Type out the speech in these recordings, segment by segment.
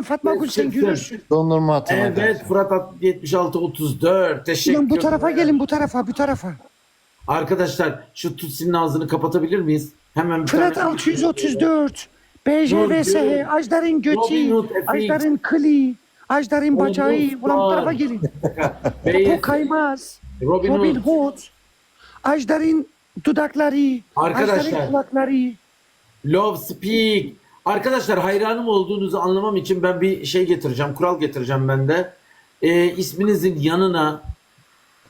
Ulan Fatma Gül sen görürsün. Dondurma atın. Evet Fırat 76 34. Teşekkür Ulan bu tarafa gelin bu tarafa bu tarafa. Arkadaşlar şu Tutsi'nin ağzını kapatabilir miyiz? Hemen bir Fırat tane- 634. BJVSH, Ajdar'ın FX. Ajdar'ın kılı, Ajdar'ın bacağı. Ulan bu tarafa gelin. Bu kaymaz. Robin Robin Hood. Hood. Ajdar'ın dudakları, Arkadaşlar. Ajdar'ın kulakları. Love Speak. Arkadaşlar hayranım olduğunuzu anlamam için ben bir şey getireceğim. Kural getireceğim ben de. Ee, isminizin yanına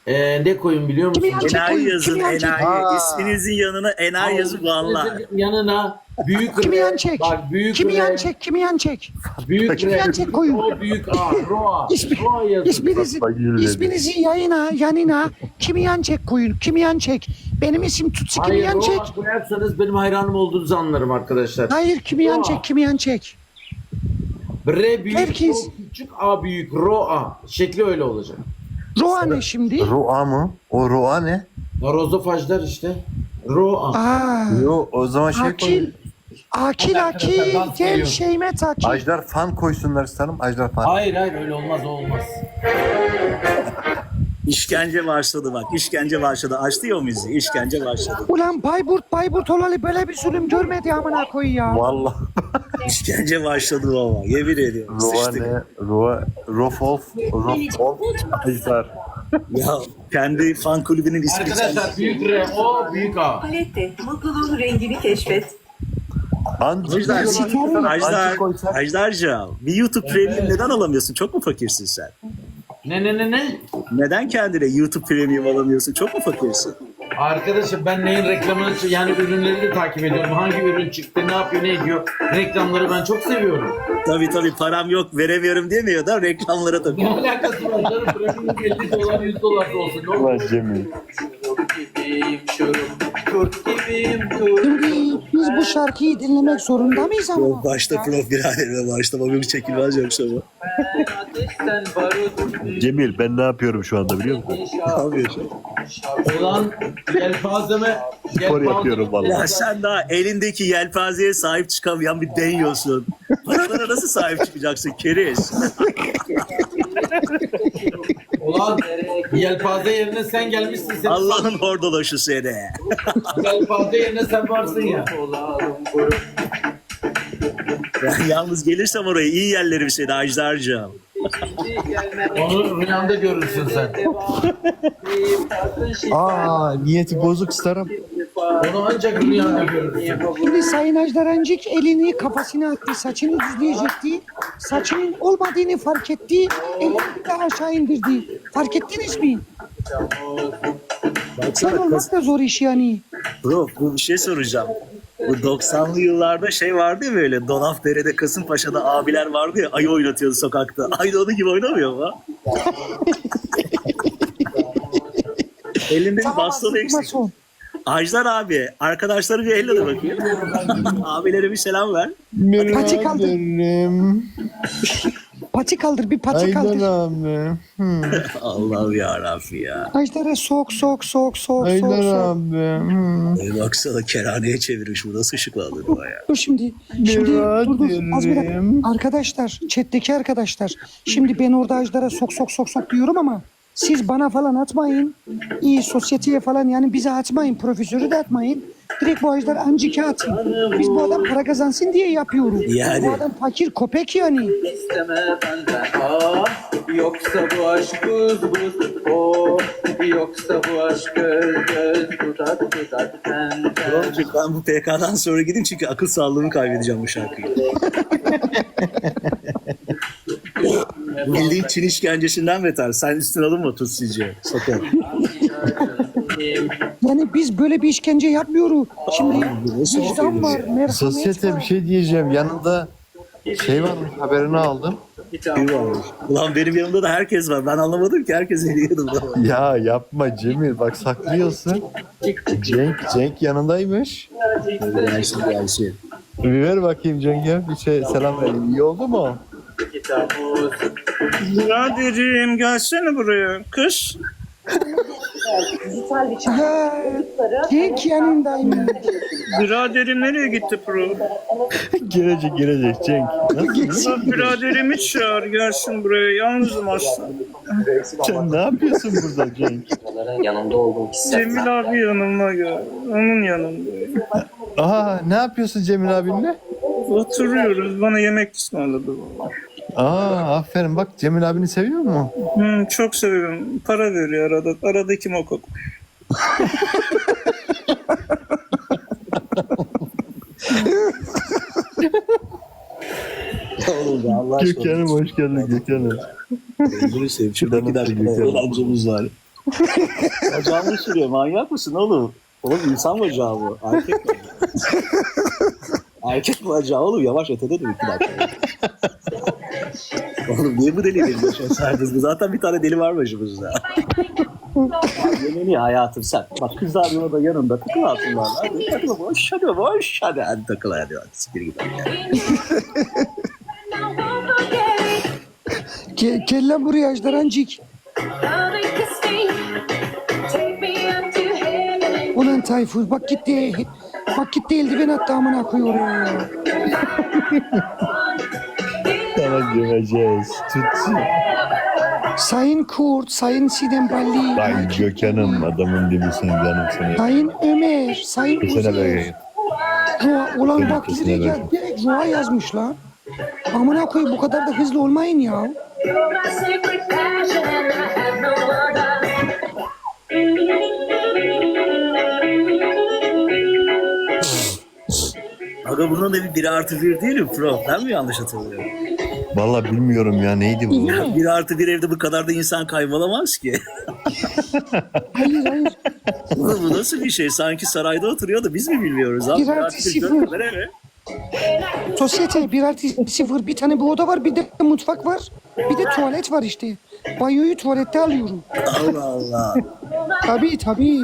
ee, ne koyun biliyor yan- Enayi yazın yan çek- enayi. Aa. İsminizin yanına enayi yazın valla. Yanına büyük Kimi R, yan çek? Bak büyük Kimi R, yan çek? Kimi yan çek? Büyük Kimi R, yan çek koyun? O büyük A, Roa. İsmi, Roa yazın. isminizin, Gül dedi. isminizin yayına, yanına kimi yan çek koyun? Kimi yan çek? Benim isim Tutsi kimi Hayır yan Roa çek? koyarsanız benim hayranım olduğunuzu anlarım arkadaşlar. Hayır kimi yan Roa. çek? Kimi yan çek? R büyük, Herkes- O küçük, A büyük, Roa. Şekli öyle olacak. Roa ne şimdi? Roa mı? O Roa ne? Rozofajlar işte. Roa. Aa, Yo o zaman şey Akil. koyun. Akil Akil. dans Gel koyuyor. Şeymet Akil. Ajdar fan koysunlar isterim. Ajdar fan. Hayır hayır öyle olmaz o olmaz. İşkence başladı bak. İşkence başladı. Açtı ya o müziği. İşkence başladı. Ulan Bayburt Bayburt olalı böyle bir zulüm görmedi amına koy ya. Vallahi İşkence başladı baba. Yemin ediyorum. Roa Sıçtık. ne? Roa Rofolf Rofolf Ajdar. Ya kendi fan kulübünün ismi. Arkadaşlar büyük R, O büyük A. Palette mutluluğun rengini keşfet. Ajdar, Ajdar, Anti koysak. Ajdar'cığım bir YouTube Premium neden alamıyorsun? Çok mu fakirsin sen? Ne ne ne ne? Neden kendine YouTube Premium alamıyorsun? Çok mu fakirsin? Arkadaşım ben neyin reklamını yani ürünleri de takip ediyorum. Hangi ürün çıktı, ne yapıyor, ne ediyor. Reklamları ben çok seviyorum. Tabii tabii param yok veremiyorum demiyor da reklamlara Ne takıyor. alakası var canım? Premium 50 dolar, 100 dolar da olsun. Ne olur? Cemil. Şimdi biz bu şarkıyı dinlemek zorunda mıyız ama? Başta prof biraderime başlama yok çekilmez yoksa bu. Cemil ben ne yapıyorum şu anda biliyor musun? Ne yapıyorsun? Ulan yelpazeme... Spor yapıyorum vallahi. Ya sen daha elindeki yelpazeye sahip çıkamayan bir deniyorsun. Paralara nasıl sahip çıkacaksın keriz? Ulan yelpaze yerine sen gelmişsin. Sen Allah'ın hordolaşı seni. Yelpaze yerine sen varsın ya. Ben yalnız gelirsem oraya iyi yerlerim seni Ajdar'cığım. Onu rüyanda görürsün sen. Aa niyeti bozuk isterim. Onu ancak rüyanda görürsün. Şimdi Sayın Ajdar Ancik elini kafasına attı, saçını düzleyecekti. Saçının olmadığını fark etti, elini bir daha aşağı indirdi. Fark ettiniz mi? Sen olmak da zor iş yani. Bro bu bir şey soracağım. Bu 90'lı yıllarda şey vardı ya böyle Donafdere'de Kasımpaşa'da abiler vardı ya ayı oynatıyordu sokakta. Aynı onun gibi oynamıyor mu? Elinde bir baston eksik. Ajdar abi arkadaşları bir elle de bakayım. Abilere bir selam ver. Kaldır. Ederim. Pati kaldır, bir pati kaldır. Aydan abi. Hmm. Allah'ım ya Rabbi ya. Ajdar'a sok sok sok sok sok Aydan sok. abi. Hmm. E baksana kerhaneye çevirmiş bu nasıl ışıklandırdı o ya. Dur şimdi. Şimdi dur dur. Az bir dakika. Arkadaşlar, chat'teki arkadaşlar. Şimdi ben orada Ajdar'a sok sok sok sok diyorum ama siz bana falan atmayın. İyi sosyeteye falan yani bize atmayın. Profesörü de atmayın. Direkt bu Ajdar Ancik'e atın. Biz bu adam para kazansın diye yapıyoruz. Yani. Bu adam fakir köpek yani. İsteme benden ah Yoksa bu aşk buz buz oh Yoksa bu aşk göz göz dudak dudak benden Çünkü ben bu PK'dan sonra gideyim çünkü akıl sağlığımı kaybedeceğim bu şarkıyı. Bildiğin Çin işkencesinden beter. Sen üstüne alınma Tutsi'ci. Sakın. Yani biz böyle bir işkence yapmıyoruz. Şimdi vicdan var, merhamet Sosyete var. bir şey diyeceğim. Yanında şey varmış haberini aldım. Ulan benim yanımda da herkes var. Ben anlamadım ki herkes benim yanımda var. Ya yapma Cemil bak saklıyorsun. Cenk, Cenk yanındaymış. Gelsin gelsin. Bir ver bakayım Cenk'e bir şey selam vereyim. İyi oldu mu? Biraderim gelsene buraya. Kız. Görsel biçim. Ha, Cenk yanındayım. Biraderim nereye gitti pro? gelecek gelecek Cenk. Nasıl? Biraderimi çağır gelsin buraya. Yalnızım aslında. Sen ne yapıyorsun burada Cenk? yanımda olduğumu Cemil abi yanıma gel. Onun yanında. Aa ne yapıyorsun Cemil abinle? Oturuyoruz. Bana yemek ısmarladı. Aa aferin bak Cemil abini seviyor mu? Hmm, çok seviyorum. Para veriyor arada. Aradaki mokok. Oğlum ya Allah Gökhan'ım hoş geldin Gökhan'ım. Gözünü seveyim. Şurada iki dakika eğlencemiz var. Bacağımı sürüyor. Manyak mısın oğlum? Oğlum insan bacağı bu. Erkek bacağı. Erkek bacağı oğlum. Yavaş ötede dur iki dakika. oğlum niye bu deli deli başına sardınız? Zaten bir tane deli var başımızda. Yemeğini hayatım sen. Bak kızlar orada yanında takıl altınlar. Takıl boş hadi boş hadi hadi takıl hadi. hadi. Siktir git. Gel lan buraya Ajdarancık. Ulan Tayfur bak gitti. Bak gitti eldiven attı amına koyuyor ya. Sana gömeceğiz. Tutsun. Sayın Kurt, Sayın Sidem Balli, Vay Gökhan'ım adamın dibisin canım seni. Sayın Ömer, Sayın Kesene Uzay. ulan bak bak. ya, direkt Joa yazmış lan. Amına koyayım bu kadar da hızlı olmayın ya. Aga bunun da bir 1 artı 1 değil mi Pro? Ben mi yanlış hatırlıyorum? Valla bilmiyorum ya neydi bu? 1 artı 1 evde bu kadar da insan kaybolamaz ki. Hayır hayır. Oğlum bu nasıl bir şey? Sanki sarayda oturuyor da biz mi bilmiyoruz? Bir bir artı bir sıfır. Sosyete bir artı sıfır bir tane bir oda var bir de mutfak var. Bir de tuvalet var işte. Banyoyu tuvalette alıyorum. Allah Allah. Tabii tabii.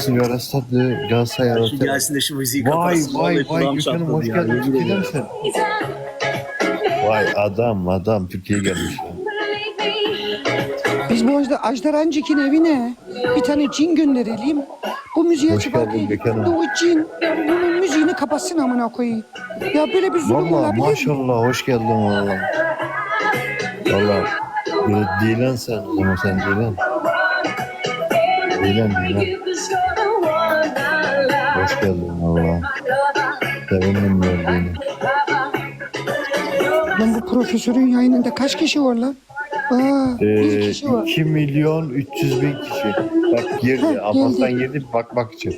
Sigara statlı Galatasaray Şu arası. gelsin de şu müziği Vay kapatsın. vay Vallahi vay kulağım Gökhan'ım hoş ya, geldin. yemin misin? Vay adam adam Türkiye'ye gelmiş. ya. Biz bu Ajdar, Ajdar Ancik'in evine bir tane cin gönderelim. Bu müziğe Hoş çıkar. geldin Gökhan'ım. O cin bunun müziğini kapatsın amına koyayım. Ya böyle bir zulüm Valla olabilir mi? maşallah hoş geldin valla. Valla böyle değilen sen o zaman sen değilen. Değilen değilen. Hoş geldin valla. Sevindim geldiğini. Lan bu profesörün yayınında kaç kişi var lan? Aa, bir Ee, kişi var. 2 milyon 300 bin kişi. Bak girdi. Abbas'tan geldi. girdi bakmak için.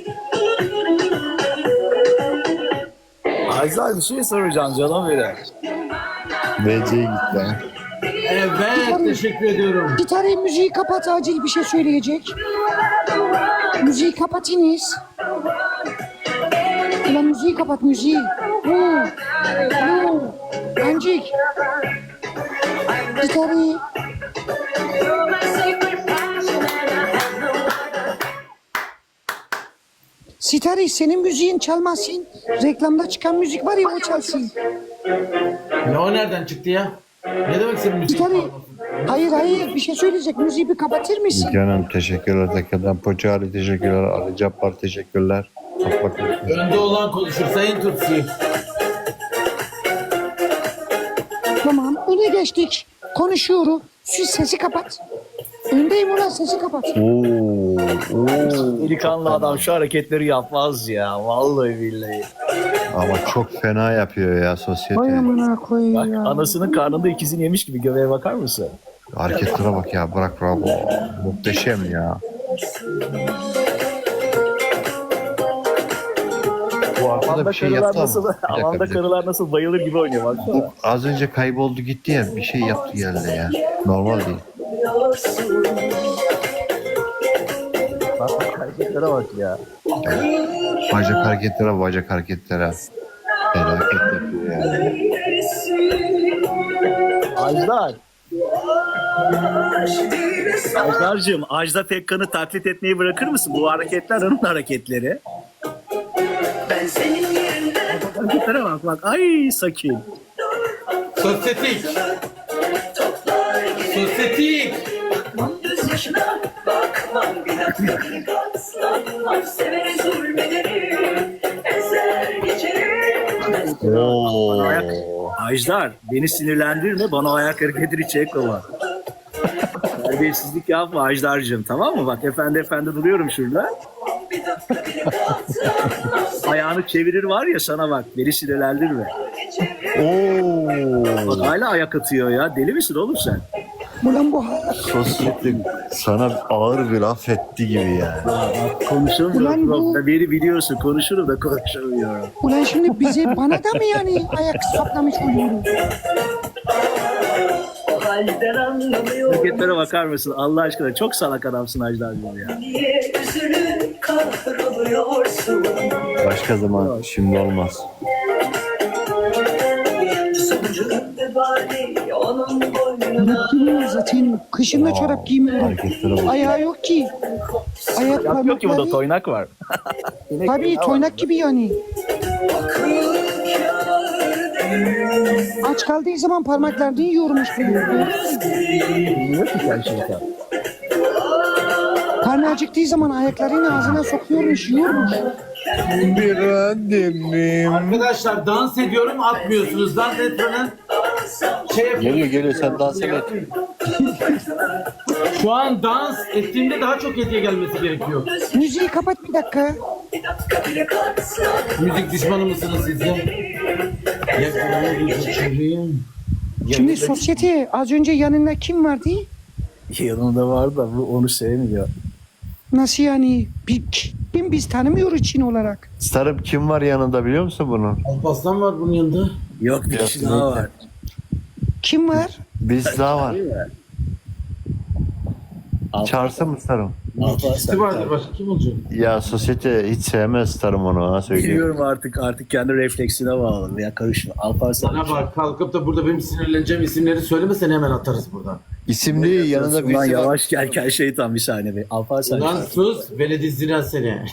Aysel bir şey soracağım canım benim. VC'ye gitti ha. Evet teşekkür ediyorum. Bir tane müziği kapat acil bir şey söyleyecek. Müziği kapatınız. Ulan müziği kapat müziği. Hu. Hu. Ancik. Gitarı. Sitari senin müziğin çalmasın. Reklamda çıkan müzik var ya o çalsın. Ya o nereden çıktı ya? Ne demek senin müzik Sitari. çalmasın? Hayır hayır bir şey söyleyecek. Müziği bir kapatır mısın? Canım teşekkürler tekrardan. Poçari teşekkürler. Ali Cabbar teşekkürler. Bak bak. Önde olan konuşur Sayın Tutsi. Tamam öne geçtik. Konuşuyorum. Siz sesi kapat. Öndeyim ulan sesi kapat. Oo, oo. Delikanlı adam şu hareketleri yapmaz ya. Vallahi billahi. Ama çok fena yapıyor ya Vay sosyete. amına koyayım Bak ya. anasının karnında ikizini yemiş gibi göbeğe bakar mısın? Hareketlere bak ya bırak bravo. Muhteşem ya. Bu arkada bir şey yaptı nasıl, ama. Bir dakika, karılar nasıl bayılır gibi oynuyor baksana. Az önce kayboldu gitti ya bir şey yaptı geldi ya. Normal değil. Bak bak hareketlere bak ya. Bacak hareketlere bacak hareketlere. Felaket yapıyor yani. Ajdar. Ajdar'cığım Ajda Pekkan'ı taklit etmeyi bırakır mısın? Bu hareketler onun hareketleri. Hareketlere bak bak. Ay sakin. Sosyetik. Sosyetik. Bakmam katlanmam zulmederim ezer geçerim Oo. Ajdar beni sinirlendirme bana ayak hareketini çekme bak. Terbiyesizlik yapma Ajdar'cığım tamam mı? Bak efendi efendi duruyorum şurada. Ayağını çevirir var ya sana bak beni sinirlendirme. Oo. Bak hala ayak atıyor ya. Deli misin oğlum sen? Ulan bu Sosyetik sana ağır bir laf etti gibi yani. Bak, Ulan da, bu- da beni biliyorsun konuşurum da konuşamıyorum. ulan şimdi bize bana da mı yani ayak saplamış oluyorum? O halden anlamıyorum Hareketlere bakar mısın? Allah aşkına çok salak adamsın Ajdar'cığım ya. Niye üzülüp kahroluyorsun Başka zaman şimdi olmaz. Sonucu vebali onun boynuna Yok giymiyor zaten. Kışında çorap giymiyorum. Hareketlere bak. Ayağı yok ki. Ayak Yap yok ki burada parmakları toynak var. Yine tabii kıyma var. toynak gibi yani. Aç kaldığı zaman parmaklarını yiyormuş bu. Bilmiyor ki sen şimdi. Karnı acıktığı zaman ayaklarını ağzına sokuyormuş, yiyormuş. Biraderim. Arkadaşlar dans ediyorum atmıyorsunuz. Dans etmeden şey yapın. Geliyor geliyor sen dans et. Şu an dans ettiğimde daha çok hediye gelmesi gerekiyor. Müziği kapat bir dakika. Müzik düşmanı mısınız siz ya? Şimdi sosyete az önce yanında kim vardı? Yanında var da bu onu sevmiyor. Nasıl yani? Bir, kim biz tanımıyoruz Çin olarak. Starım kim var yanında biliyor musun bunun? Alparslan var bunun yanında. Yok bir kişi daha var. Kim var? Biz daha var. Çağırsın mı Starım? İkisi vardır başka kim olacak? Ya sosyete hiç sevmez Starım onu ha söyleyeyim. Biliyorum artık artık kendi refleksine bağlı. Ya karışma. Alparslan. Bana bak kalkıp da burada benim sinirleneceğim isimleri söylemesen hemen atarız buradan. İsim değil yanında Ulan birisi var. yavaş gel gel şeytan bir saniye be. Alparslan. Ulan sus veledi zina seni.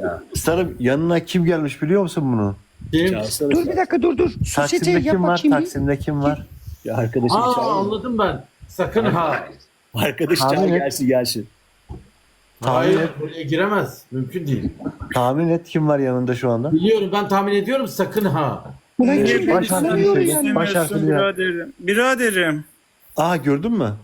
ya. Starım yanına kim gelmiş biliyor musun bunu? Kim? Dur bir dakika dur dur. Sosyete Taksim'de kim var? bir. Taksim'de kim var? Ya arkadaşım Aa çağır. anladım ben. Sakın ha. Arkadaş çağır gelsin gelsin. Tahmin Hayır et. buraya giremez. Mümkün değil. Tahmin et kim var yanında şu anda? Biliyorum ben tahmin ediyorum sakın ha. Ulan kim Baş harfini söyle. Baş harfini ya. Biraderim. Biraderim. Aa gördün mü?